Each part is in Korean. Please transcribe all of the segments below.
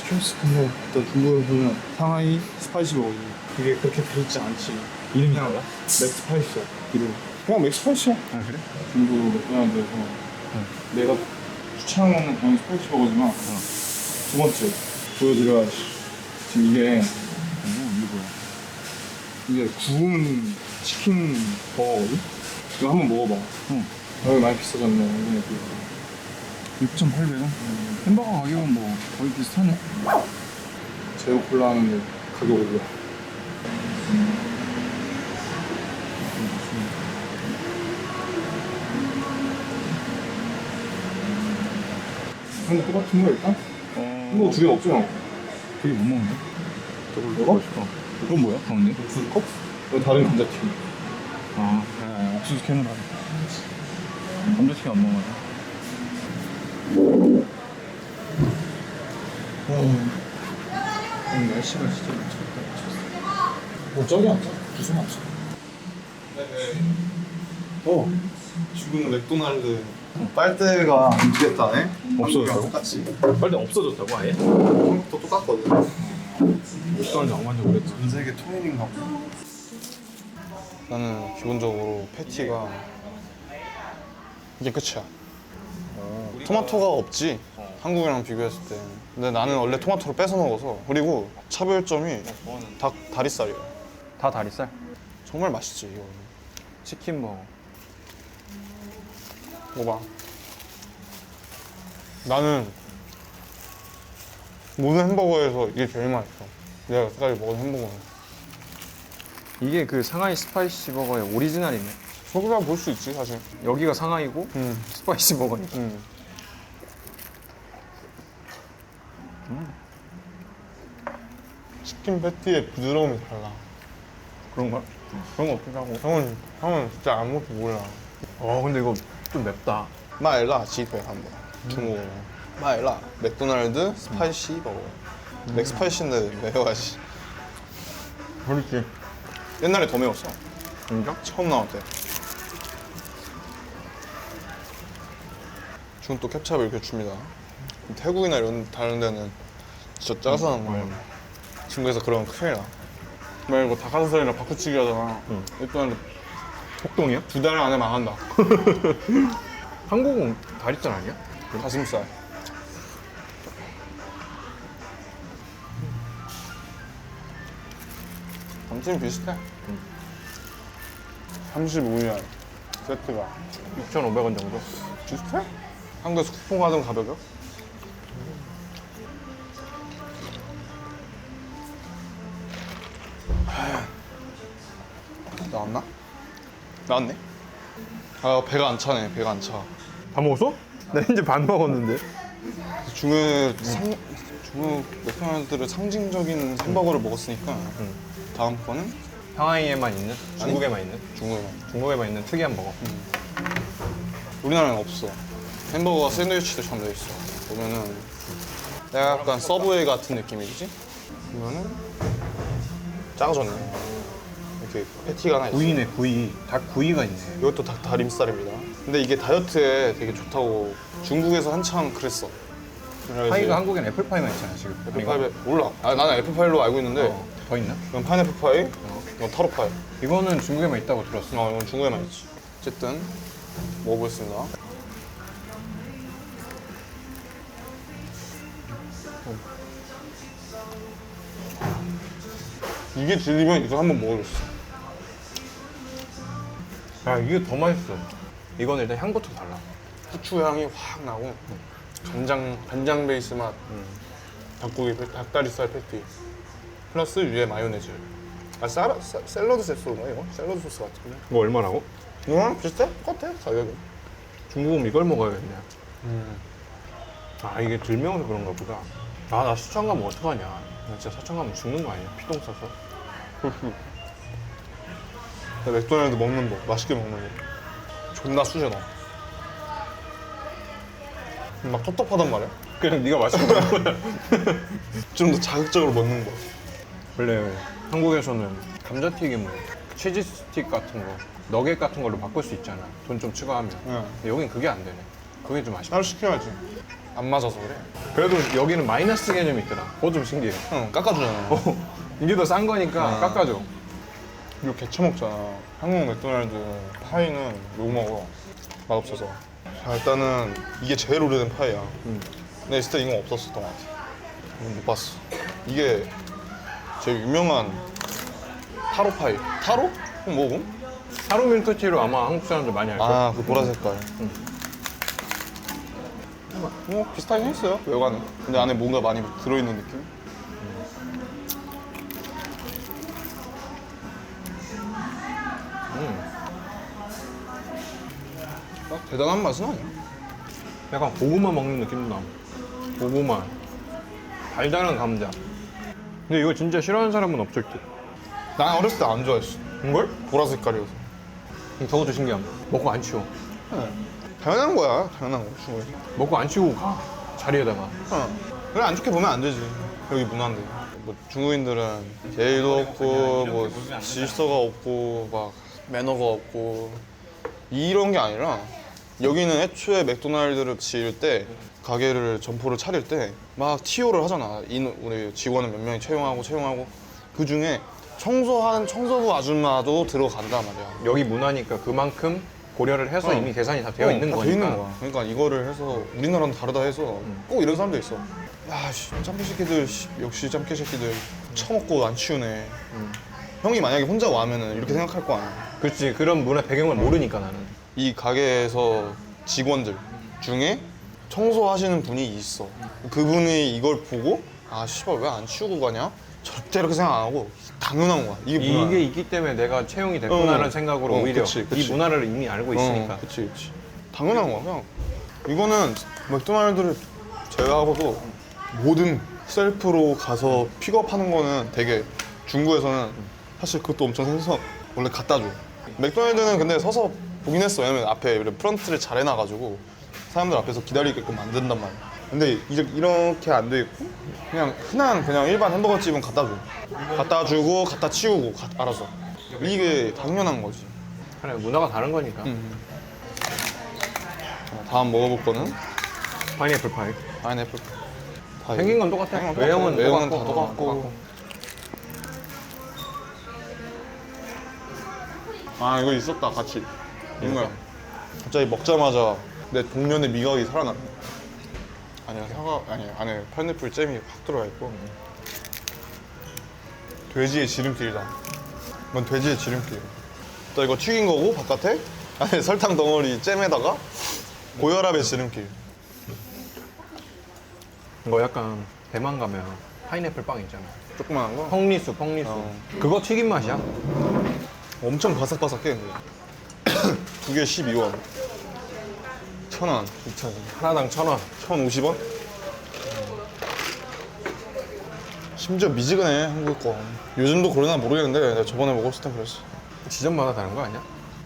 키웠어. 근데 또 중국에 보면 상하이 스파이시 버거 그게 그렇게 되있지 않지. 이름이 그냥 뭐야? 맥스파이시야. 이름. 그냥 맥스파이시야. 아 그래? 중국 사람들에서 내가 추천하는 그냥 스파이시 버거지만 두 번째 보여드려야지. 지금 이게 어 이게 뭐야? 이게 구운 치킨 버거거든? 이거 한번 먹어봐. 응. 여기 많이 비싸졌네. 이게 6,800원? 햄버거 가격은 뭐 거의 비슷하네 제로 콜라 하는데 가격 올려. 근데 똑같은 거 일단? 어... 이거 두개 없잖아. 되게 못 먹는데? 저걸 먹어? 어. 그건 뭐야 가운데? 옥수수 컵? 이거 다른 감자튀김. 아, 아 옥수수 캔을 하네 감자튀김 안 먹어요 오늘 날씨가 진짜 미쳤다. 뭐 저기 앉자. 무슨 앉자. 어. 지금 맥도날드 빨대가 안 되겠다네? 없어졌다고? 똑같이 빨리 없어졌다고 아예? 처음부터 똑같거든 맥도날드 안 만지 오랬지 전 세계 통일인가 보다 나는 기본적으로 패티가 이게 끝이야 토마토가 없지 한국이랑 비교했을 때 근데 나는 원래 토마토를 뺏어 먹어서 그리고 차별점이 닭 다리살이야 다 다리살? 정말 맛있지 이거 치킨 먹어 먹어봐 나는 모든 햄버거에서 이게 제일 맛있어 내가 여태까지 먹은 햄버거는 이게 그 상하이 스파이시 버거의 오리지널이네. 소비가 볼수 있지 사실 여기가 상하이고 음. 스파이시 버거니까. 음. 음. 치킨 패티의 부드러움이 달라. 그런가? 그런 거 없긴 하고. 형은, 형은 진짜 아무것도 몰라. 어, 근데 이거 좀 맵다. 마일라 지페 한번. 음. 중국어. 마일라 맥도날드 스파이시 버거. 음. 맥스파이시인데 매워야지. 그렇지. 옛날에 더 매웠어. 진짜? 처음 나올 때. 지금 또 캡찹을 이렇게 줍니다. 태국이나 이런 다른 데는 진짜 짜서 나는 거야 중국에서 그러면 큰일 나 말고 닭가슴살이랑 바꾸치기 하잖아 일단 폭동이야? 두 달 안에 망한다 한국은 다리살 아니야? 가슴살 감찜 비슷해 35년 세트가 6,500원 정도. 비슷해? 한국에서 쿠폰 하던 가격이요? 나왔나? 나왔네? 아 배가 안 차네 배가 안 차 다 먹었어? 나 이제 반 먹었는데. 중국 상 중국 맥도날드를 상징적인 햄버거를 먹었으니까 다음 거는 상하이에만 있는? 중국에만 있는? 중국에 중국에만 있는 특이한 버거. 우리나라는 없어 햄버거가 샌드위치처럼 돼 있어 보면은 약간 서브웨이 같은 느낌이지? 보면은 작아졌네 이렇게 패티가 하나 있어 구이네 구이. 닭 구이가 있네. 이것도 닭 다림살입니다 근데 이게 다이어트에 되게 좋다고 중국에서 한참 그랬어 그래가지고 파이가 한국엔 애플파이만 있잖아 지금. 애플파이에 몰라 아 나는 애플파이로 알고 있는데 어, 더 있나? 이건 파인애플 파이 이건 타로 파이 이거는 중국에만 있다고 들었어. 어, 이건 중국에만 있지. 어쨌든 먹어보겠습니다. 이게 질리면 이거 한번 먹어줬어. 야 이게 더 맛있어. 이건 일단 향부터 달라. 후추 향이 확 나고 간장 간장 베이스 맛, 닭고기 패- 닭다리살 패티 플러스 위에 마요네즈. 아 사라, 사- 샐러드 소스인가 이거? 샐러드 소스 같은데. 이거 얼마라고? 이거랑 비슷해? 똑같아 가격이. 중국은 이걸 먹어야겠네. 아 이게 들면서 그런가 보다. 아 나 수천 가면 어떡하냐. 나 진짜 사천 가면 죽는 거 아니야? 피똥 싸서. 나 맥도날드 먹는 법, 맛있게 먹는 법. 존나 수제다. 막 텁텁하단 말이야. 그냥 네가 맛있게 먹는 거야. 좀 더 자극적으로 먹는 법. 원래 한국에서는 감자튀김을 치즈 스틱 같은 거, 너겟 같은 걸로 바꿀 수 있잖아. 돈 좀 추가하면. 응. 근데 여긴 그게 안 되네. 그게 좀 아쉽다. 따로 시켜야지. 안 맞아서 그래. 그래도 여기는 마이너스 개념이 있더라. 그거 좀 신기해. 응, 깎아주잖아. 이게 더 싼 거니까 아. 깎아줘. 이거 개처 먹잖아. 한국 맥도날드 파이는 욕 먹어. 맛없어서. 자, 일단은 이게 제일 오래된 파이야. 근데 있을 때 이건 없었었던 것 같아. 이건 못 봤어. 이게 제일 유명한 타로 파이. 타로? 그럼 뭐고? 하루 밀크티로 아마 한국 사람들 많이 알 거야. 아, 그 보라 색깔. 뭐 비슷하긴 했어요 외관은. 근데 안에 뭔가 많이 들어있는 느낌? 막 대단한 맛은 아니야. 약간 고구마 먹는 느낌도 나. 고구마. 달달한 감자. 근데 이거 진짜 싫어하는 사람은 없을 듯. 난 어렸을 때 안 좋아했어. 이걸? 보라 색깔이어서. 저것도 신기함. 먹고 안 치워. 당연한 거야. 당연한 거. 중국에. 먹고 안 치우고 가. 자리에다가. 어. 그래 안 좋게 보면 안 되지. 여기 문화인데. 뭐 중국인들은 예의도 없고 뭐 질서가 없고 막 매너가 없고 이런 게 아니라 여기는 애초에 맥도날드를 지을 때 가게를 점포를 차릴 때막 티오를 하잖아. 인- 우리 직원을 몇 명이 채용하고 채용하고 그 중에 청소한 청소부 아줌마도 들어간단 말이야. 여기 문화니까 그만큼 고려를 해서 어. 이미 계산이 다 되어 있는 다 거니까. 돼 있는 거야. 그러니까 이거를 해서 우리나라는 다르다 해서 꼭 이런 사람도 있어. 야, 씨, 짬깨 새끼들 씨, 역시 짬깨 새끼들 처먹고 안 치우네. 형이 만약에 혼자 와면은 이렇게 생각할 거 아니야. 그렇지. 그런 문화 배경을 모르니까 나는. 이 가게에서 직원들 중에 청소하시는 분이 있어. 그분이 이걸 보고 아, 씨발 왜 안 치우고 가냐? 절대 이렇게 생각 안 하고 당연한 거야. 이게 문화야. 이게 있기 때문에 내가 채용이 됐구나라는 어. 생각으로 어, 오히려 그치, 그치. 이 문화를 이미 알고 있으니까. 어, 그치, 그치. 당연한 거야. 그냥 이거는 맥도날드를 제외하고도 모든 셀프로 가서 픽업하는 거는 되게 중국에서는 사실 그것도 엄청 생선 원래 갖다 줘. 맥도날드는 근데 서서 보긴 했어. 왜냐면 앞에 프런트를 잘 해놔가지고 사람들 앞에서 기다리게끔 만든단 말이야. 근데 이제 이렇게 안 돼 있고 그냥 흔한 그냥 일반 햄버거 집은 갖다 줘. 갖다 주고 갖다 치우고 가- 알아서. 이게 당연한 거지. 그래, 문화가 다른 거니까. 자, 다음 먹어볼 거는 파인애플 파이. 파인애플 파이. 생긴 건 똑같아. 생긴 건 외형은. 외형은 다 똑같고, 똑같고. 어, 아 이거 있었다 같이 정말 갑자기 먹자마자 내 동년의 미각이 살아났네 아니야 사과 아니 안에 파인애플 잼이 확 들어가 있고. 돼지의 지름길이다. 이건 돼지의 지름길. 또 이거 튀긴 거고 바깥에? 안에 설탕 덩어리 잼에다가? 고혈압의 지름길. 이거 약간 대만 가면 파인애플 빵 있잖아. 조그만한 거? 펑리수, 펑리수. 어. 그거 튀김 맛이야. 엄청 바삭바삭해 근데. 두 개 12원 천원 2천원 하나당 천 원. 1,050원? 심지어 미지근해 한국 거 요즘도 그러나 모르겠는데 내가 저번에 먹었을 때 그랬어 지점마다 다른 거 아니야?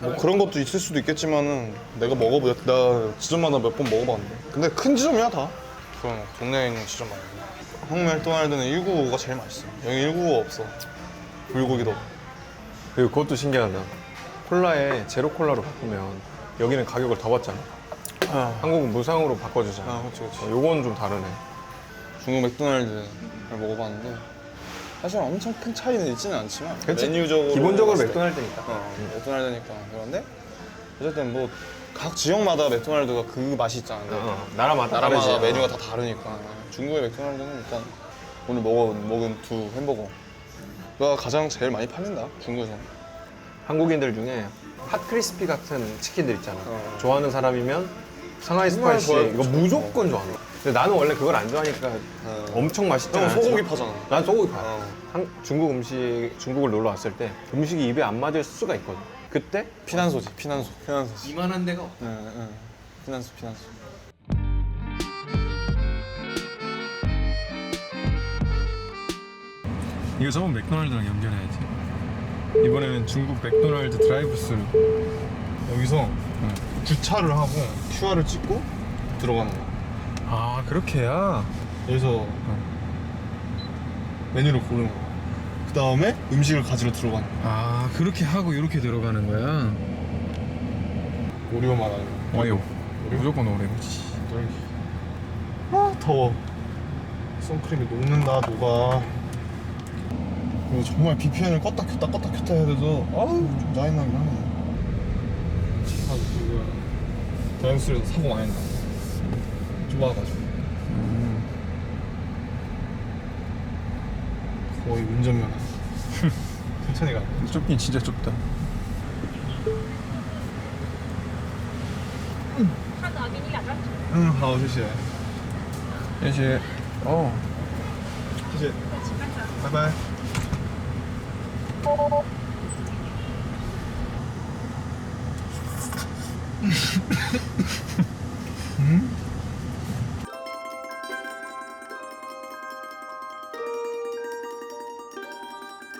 뭐 그런 것도 있을 수도 있겠지만은 내가 먹어보 나 지점마다 몇 번 먹어봤는데 근데 큰 지점이야 다 그럼 동네에 있는 지점 말고 한국 맥도날드는 195가 제일 맛있어 여기 195 없어 불고기도. 그리고 그것도 신기하다. 콜라에 제로 콜라로 바꾸면 여기는 가격을 더 받잖아. 아, 한국은 무상으로 바꿔주잖아. 아 그치 그치 어, 요건 좀 다르네. 중국 맥도날드를 먹어봤는데 사실 엄청 큰 차이는 있지는 않지만 그치? 메뉴적으로 기본적으로 봤을 때 맥도날드니까. 어, 맥도날드니까 그런데 어쨌든 뭐 각 지역마다 맥도날드가 그 맛이 있잖아요. 어, 어. 나라마다 나라마다 다르지. 메뉴가 다 다르니까 중국의 맥도날드는 일단 오늘 먹은 먹은 두 햄버거가 가장 제일 많이 팔린다 중국에서. 한국인들 중에 핫 크리스피 같은 치킨들 있잖아. 어. 좋아하는 사람이면 상하이 스파이시 좋아요. 이거 무조건 좋아하는 거야. 근데 나는 원래 그걸 안 좋아하니까 어. 엄청 맛있잖아. 형 소고기 파잖아. 난 소고기 파. 어. 한, 중국 음식 중국을 놀러 왔을 때 음식이 입에 안 맞을 수가 있거든. 그때 피난소지 피난소 피난소지. 이만한 데가 없어. 응, 응. 피난소 피난소. 이거 저번 맥도날드랑 연결해야지. 이번에는 중국 맥도날드 드라이브스루. 여기서 주차를 하고 QR을 찍고 들어가는 거야. 아 그렇게야. 여기서 메뉴를 고르는 거야. 그 다음에 음식을 가지러 들어가는 거야. 아 그렇게 하고 이렇게 들어가는 거야. 오리오 맛 아니면 오레오. 무조건 오레오지. 더워. 선크림이 녹는다 녹아. 그리고 정말 VPN을 껐다 켰다 껐다 켰다 해야 돼서 아우 좀 짜증나긴 하네. 아 그거 다이어스에서 사고 많이 나. 좁아가지고. 거의 운전면허. 천천히 가. 좁긴 진짜 좁다. 응, 好，谢谢， 예시. 어. 谢谢，拜拜。 음?